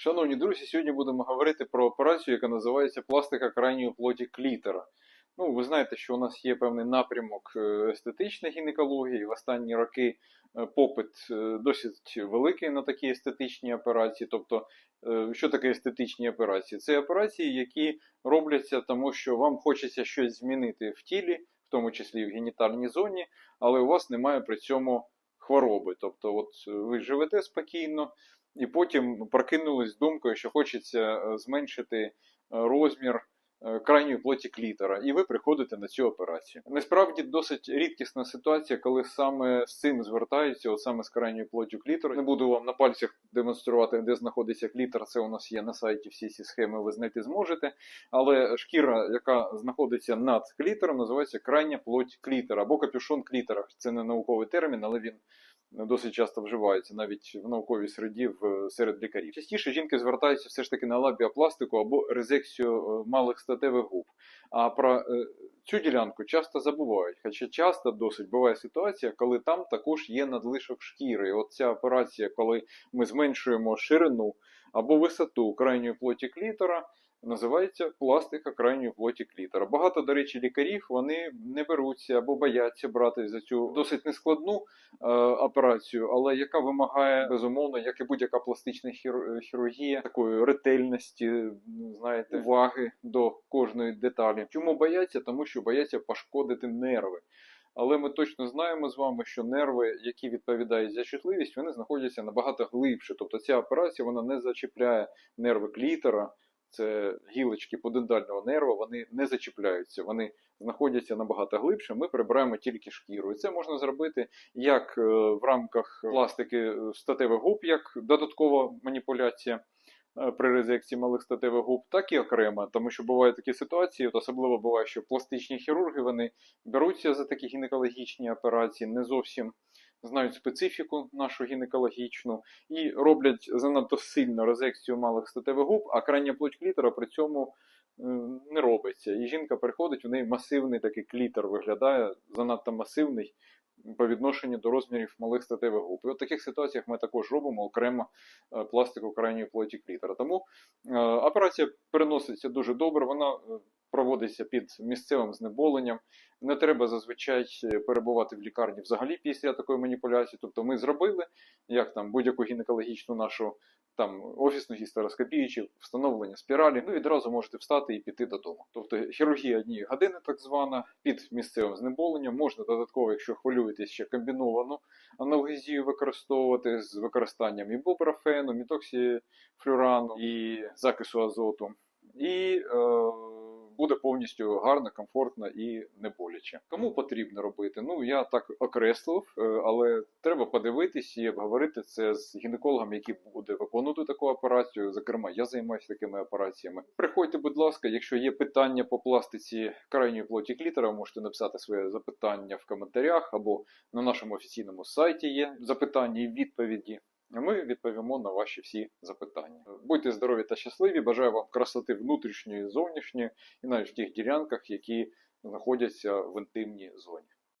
Шановні друзі, сьогодні будемо говорити про операцію, яка називається пластика крайньої плоті клітера. Ну, ви знаєте, що у нас є певний напрямок е, естетичної гінекології. В останні роки е, попит е, досить великий на такі естетичні операції. Тобто, що таке естетичні операції? Це операції, які робляться тому, що вам хочеться щось змінити в тілі, в тому числі в генітальній зоні, але у вас немає при цьому хвороби. Тобто, от ви живете спокійно, і потім прокинулись думкою, що хочеться е, зменшити е, розмір е, крайньої плоті клітора, і ви приходите на цю операцію. Насправді досить рідкісна ситуація, коли саме з цим звертаються, от саме з крайньою плоттю клітора. Не буду вам на пальцях демонструвати, де знаходиться клітор. Це у нас є на сайті. Всі ці схеми ви знайти зможете. Але шкіра, яка знаходиться над клітором, називається крайня плоть клітора або капюшон клітора. Це не науковий термін, але він досить часто вживається навіть в науковій середі серед лікарів. Частіше жінки звертаються все ж таки на лабіопластику або резекцію е, малих статевих губ. А про е, цю ділянку часто забувають. Хоча часто досить буває ситуація, коли там також є надлишок шкіри. От ця операція, коли ми зменшуємо ширину або висоту крайньої плоті клітора. Називається пластика крайньої плоті клітора. Багато, до речі, лікарів вони не беруться або бояться брати за цю досить нескладну е, операцію, але яка вимагає безумовно, як і будь-яка пластична хір- хірургія, такої ретельності, знаєте, уваги до кожної деталі. Чому бояться? Тому що бояться пошкодити нерви. Але ми точно знаємо з вами, що нерви, які відповідають за чутливість, вони знаходяться набагато глибше. Тобто ця операція вона не зачіпляє нерви клітора, це гілочки подендального нерва, вони не зачіпляються, вони знаходяться набагато глибше. Ми прибираємо тільки шкіру. І це можна зробити як е, в рамках пластики е, статевих губ, як додаткова маніпуляція. Е, При резекції малих статевих губ, так і окремо, тому що бувають такі ситуації, от особливо буває, що пластичні хірурги вони беруться за такі гінекологічні операції, не зовсім знають специфіку нашу гінекологічну і роблять занадто сильно резекцію малих статевих губ, а крайня плоть клітора при цьому е, не робиться. І жінка приходить, у неї масивний такий клітор виглядає, занадто масивний по відношенню до розмірів малих статевих губ. І в таких ситуаціях ми також робимо окремо е, пластику крайньої плоті клітора. Тому е, операція переноситься дуже добре, вона е, проводиться під місцевим знеболенням. Не треба зазвичай перебувати в лікарні взагалі після такої маніпуляції. Тобто ми зробили як там будь-яку гінекологічну нашу там офісну гістероскопію чи встановлення спіралі, ну відразу можете встати і піти додому. Тобто хірургія однієї години, так звана, під місцевим знеболенням. Можна додатково, якщо хвилюєтесь, ще комбіновану аналгезію використовувати з використанням ібупрофену, мітоксіфлюрану і закису азоту. І е, буде повністю гарно, комфортно і не боляче. Кому потрібно робити? Ну я так окреслив, е, але треба подивитись і обговорити це з гінекологом, який буде виконувати таку операцію. Зокрема, я займаюся такими операціями. Приходьте, будь ласка, якщо є питання по пластиці крайньої плоті клітера, можете написати своє запитання в коментарях або на нашому офіційному сайті є запитання і відповіді. Ми відповімо на ваші всі запитання. Будьте здорові та щасливі. Бажаю вам красоти внутрішньої зовнішньої, і навіть в тих ділянках, які знаходяться в інтимній зоні.